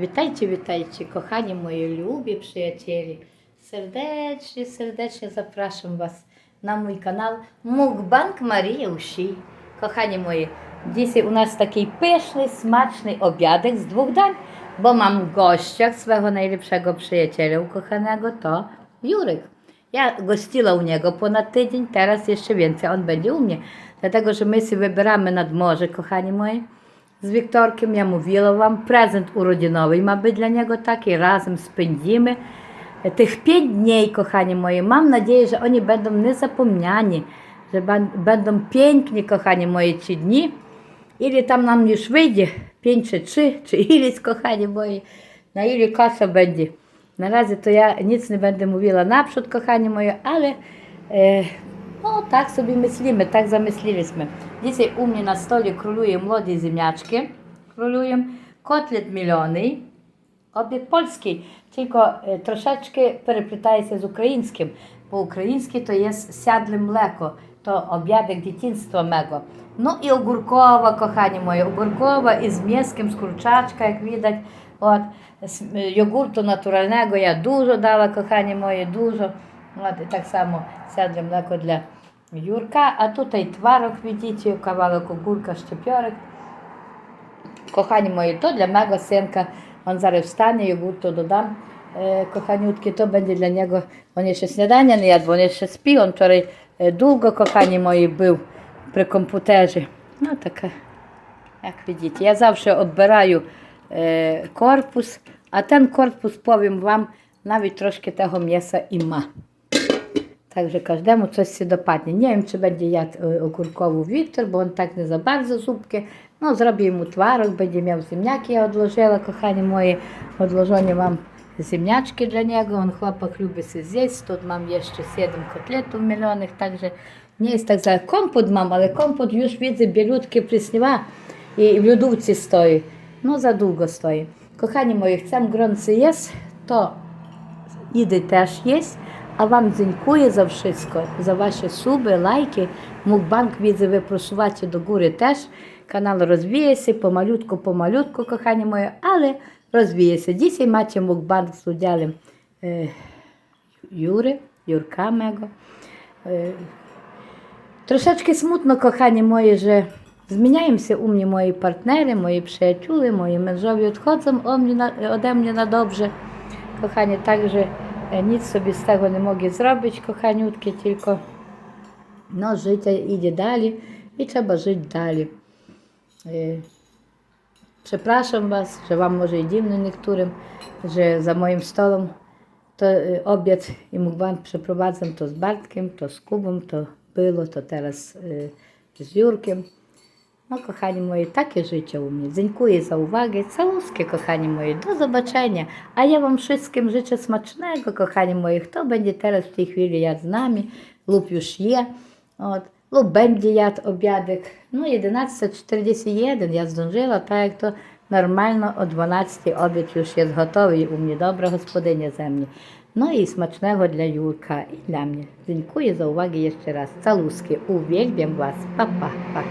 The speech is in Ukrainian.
Witajcie, witajcie, kochani moi lubi przyjacieli. Serdecznie, serdecznie zapraszam Was na mój kanał Mukbank Maria Usi. Kochani moi, dzisiaj u nas taki pyszny, smaczny obiadek z dwóch dań, bo mam gościa swego najlepszego przyjaciela ukochanego, to Jurek. Ja gościła u niego ponad tydzień, teraz jeszcze więcej on będzie u mnie. Dlatego, że my się wybieramy nad morze, kochani moi z Wiktorkiem. Ja mówiła wam, prezent urodzinowy ma być dla niego taki. Razem spędzimy tych pięć dni, kochani moje. Mam nadzieję, że oni będą niezapomniani, że będą piękni, kochani moje, ci dni. Ile tam nam już wyjdzie, pięć czy trzy, czy ileś, kochani moje, na ile kasa będzie. Na razie to ja nic nie będę mówiła naprzód, kochani moje, ale e, Ну, так собі мислімо, так замислилися. Дійсно, умні на столі кролює молоді землячки. Кролюємо. Котлет мільйонний. Обід польський, тільки е, трошечки переплітається з українським. Бо український то є сядле млеко, то об'ядок дитинства мего. Ну і огуркова, кохані мої, огуркова із м'яским, з курчачка, як відать. От, е, йогурту натурального я дуже дала, кохані мої, дуже. От, Так само сядемо леко для Юрка, а тут і тварок відіть, кавалок огурка, щепьорок. Кохані мої, то для мого синка, він зараз встане, йогурту додам. Е, коханютки, то буде для нього, він ще снідання не їв, вони ще спів, він вчора е, довго, кохані мої, був при комп'ютері. Ну таке, як видите, я завжди оббираю е, корпус, а ten корпус, повім вам, навіть трошки того м'яса і ма. Так же кажу, демо щось сідопадне. Не їм чи буде я окуркову бо він так не забарзо зубки. Ну, зроблю йому тварок, буде мав земняки, я відложила, кохані мої, відложені вам землячки для нього. Он хлопок любить з'їсти, тут мам ще 7 котлетів мільйонних, так же не є так за компот мам, але компот вже віде білютки приснива і в людовці стоїть. Ну, задовго стоїть. Кохані мої, chcę grący jest, to idy też jest, а вам дзінькує за вшицько, за ваші суби, лайки. Мукбанк відзиви просувати до гури теж. Канал розвіється, помалютку, помалютку, кохані мої, але розвіється. Дійсно, маті мукбанк судяли е, Юри, Юрка Мего. Е, трошечки смутно, кохані мої, що зміняємося умні мої партнери, мої приятели, мої межові відходять оде мені на добре. Кохані, також E, nic sobie z tego nie mogę zrobić, kochaniutkie, tylko no, życie idzie dalej i trzeba żyć dalej. E, przepraszam Was, że Wam może i dziwno niektórym, że za moim stołem to e, obiad i Wam przeprowadzam to z Bartkiem, to z Kubą, to było, to teraz z Jurkiem. Ну, kochani moi, takie życie u mnie. Dziękuję za uwagę. Całuskie, kochani moi. Do zobaczenia. A ja Wam wszystkim życzę smacznego, kochani moi. Kto będzie teraz w tej chwili jadł z nami lub już je, od, lub będzie jadł obiadek. No 11.41 ja zdążyła, tak jak to normalno o 12 obiad już jest gotowy i u mnie dobra gospodynia ze mnie. No i smacznego dla Jurka i dla mnie. Dziękuję za uwagę jeszcze raz. Całuskie, uwielbiam Was. Pa, pa, pa.